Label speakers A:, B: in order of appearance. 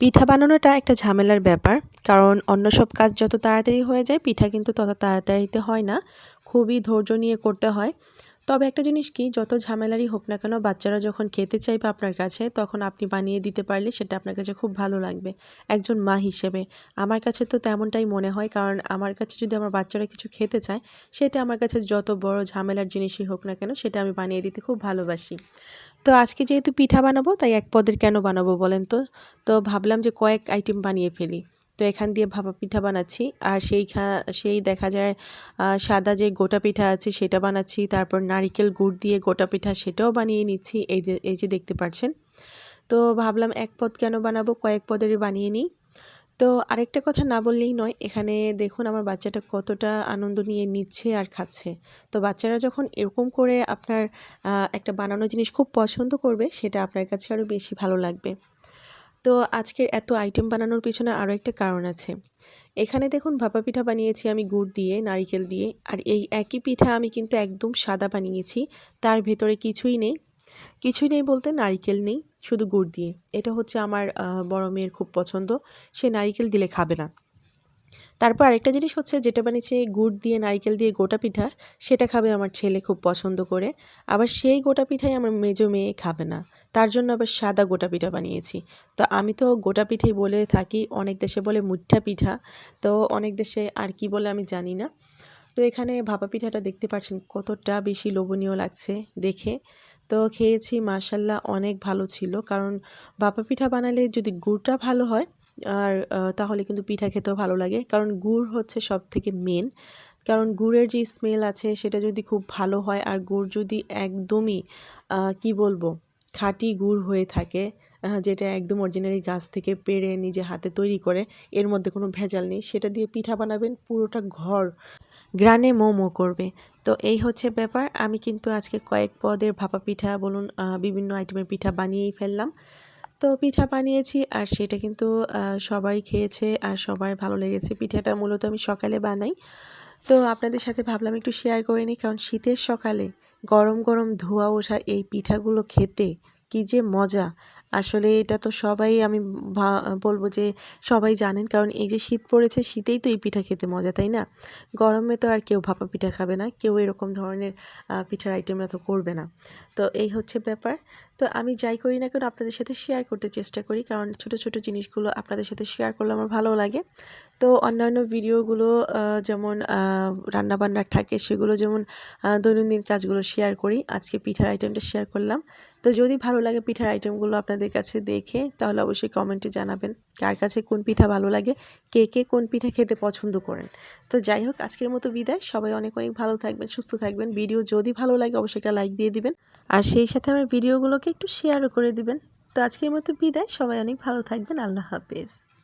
A: পিঠা বানানোটা একটা ঝামেলার ব্যাপার, কারণ অন্য সব কাজ যত তাড়াতাড়ি হয়ে যায়, পিঠা কিন্তু তত তাড়াতাড়িতে হয় না। খুবই ধৈর্য নিয়ে করতে হয়। তবে একটা জিনিস কি, যত ঝামেলারই হোক না কেন, বাচ্চারা যখন খেতে চাইবে আপনার কাছে, তখন আপনি বানিয়ে দিতে পারলে সেটা আপনার কাছে খুব ভালো লাগবে, একজন মা হিসেবে। আমার কাছে তো তেমনটাই মনে হয়, কারণ আমার কাছে যদি আমার বাচ্চারা কিছু খেতে চায়, সেটা আমার কাছে যত বড় ঝামেলার জিনিসই হোক না কেন, সেটা আমি বানিয়ে দিতে খুব ভালোবাসি। তো আজকে যেহেতু পিঠা বানাবো, তাই এক পদের কেন বানাবো বলেন তো? তো ভাবলাম যে কয়েক আইটেম বানিয়ে ফেলি। তো এখান দিয়ে ভাপা পিঠা বানাচ্ছি। আর সেই সেই দেখা যায় সাদা যে গোটা পিঠা আছে সেটা বানাচ্ছি। তারপর নারিকেল গুড় দিয়ে গোটা পিঠা সেটাও বানিয়ে নিচ্ছি। এই যে এই যে দেখতে পাচ্ছেন তো ভাবলাম এক পদ কেন বানাবো? কয়েক পদেরই বানিয়ে নিই। তো আরেকটা কথা না বললেই নয়, এখানে দেখুন আমার বাচ্চাটা কতটা আনন্দ নিয়ে নিচ্ছে আর খাচ্ছে। তো বাচ্চারা যখন এরকম করে আপনার একটা বানানো জিনিস খুব পছন্দ করবে, সেটা আপনার কাছে আরও বেশি ভালো লাগবে। তো আজকের এত আইটেম বানানোর পিছনে আরও একটা কারণ আছে। এখানে দেখুন ভাপা পিঠা বানিয়েছি আমি গুড় দিয়ে, নারিকেল দিয়ে, আর এই একই পিঠা আমি কিন্তু একদম সাদা বানিয়েছি, তার ভেতরে কিছুই নেই। কিছুই নেই বলতে নারিকেল নেই, শুধু গুড় দিয়ে। এটা হচ্ছে আমার বড় মেয়ের খুব পছন্দ, সে নারিকেল দিলে খাবে না। তারপর আরেকটা জিনিস হচ্ছে যেটা বানিয়েছে, গুড় দিয়ে নারিকেল দিয়ে গোটা পিঠা, সেটা খাবে আমার ছেলে খুব পছন্দ করে। আবার সেই গোটা পিঠাই আমার মেজো মেয়ে খাবে না। তার জন্য আবার সাদা গোটা পিঠা বানিয়েছি। তো আমি তো গোটা পিঠেই বলে থাকি, অনেক দেশে বলে মুঠা পিঠা। তো অনেক দেশে আর কি বলে আমি জানি না। তো এখানে ভাপা পিঠাটা দেখতে পাচ্ছেন কতটা বেশি লোভনীয় লাগছে দেখে। তো খেয়েছি মার্শাল্লাহ অনেক ভালো ছিল। কারণ ভাপা পিঠা বানালে যদি গুড়টা ভালো হয় আর তাহলে কিন্তু পিঠা খেতেও ভালো লাগে। কারণ গুড় হচ্ছে সব থেকে মেন কারণ গুড়ের যে স্মেল আছে, সেটা যদি খুব ভালো হয়, আর গুড় যদি একদমই কি বলব, খাঁটি গুড় হয়ে থাকে যেটা একদম অরিজিনালি গাছ থেকে পেড়ে নিজে হাতে তৈরি করে, এর মধ্যে কোনো ভেজাল নেই, সেটা দিয়ে পিঠা বানাবেন, পুরোটা ঘর, গ্রানে মোমো করবে। তো এই হচ্ছে ব্যাপার। আমি কিন্তু আজকে কয়েক পদের ভাপা পিঠা বলুন বিভিন্ন আইটেমের পিঠা বানিয়েই ফেললাম। তো পিঠা বানিয়েছি আর সেটা কিন্তু সবাই খেয়েছে আর সবার ভালো লেগেছে। পিঠাটা মূলত আমি সকালে বানাই। তো আপনাদের সাথে ভাবলাম একটু শেয়ার করে নিই, কারণ শীতের সকালে গরম গরম ধোয়া ওঠা এই পিঠাগুলো খেতে কী যে মজা। আসলে এটা তো সবাই আমি বলব যে সবাই জানেন, কারণ এই যে শীত পড়েছে, শীতেই তো এই পিঠা খেতে মজা, তাই না? গরমে তো আর কেউ ভাপা পিঠা খাবে না, কেউ এরকম ধরনের পিঠার আইটেমরা তো করবে না। তো এই হচ্ছে ব্যাপার। তো আমি যাই করি না কেন আপনাদের সাথে শেয়ার করতে চেষ্টা করি। কারণ ছোট ছোট জিনিসগুলো আপনাদের সাথে শেয়ার করলে আমার ভালো লাগে। তো অন্যান্য ভিডিওগুলো যেমন রান্নাবান্নার থাকে, সেগুলো যেমন দৈনন্দিন কাজগুলো শেয়ার করি। আজকে পিঠার আইটেমটা শেয়ার করলাম। তো যদি ভালো লাগে পিঠার আইটেমগুলো আপনাদের কাছে দেখে, তাহলে অবশ্যই কমেন্টে জানাবেন কার কাছে কোন পিঠা ভালো লাগে, কে কে কোন পিঠা খেতে পছন্দ করেন। তো যাই হোক, আজকের মতো বিদায়। সবাই অনেক অনেক ভালো থাকবেন, সুস্থ থাকবেন। ভিডিও যদি ভালো লাগে, অবশ্যই একটা লাইক দিয়ে দিবেন। আর সেই সাথে আমার ভিডিওগুলোকে একটু শেয়ারও করে দিবেন। তো আজকের মতো বিদায়। সবাই অনেক ভালো থাকবেন। আল্লাহ হাফেজ।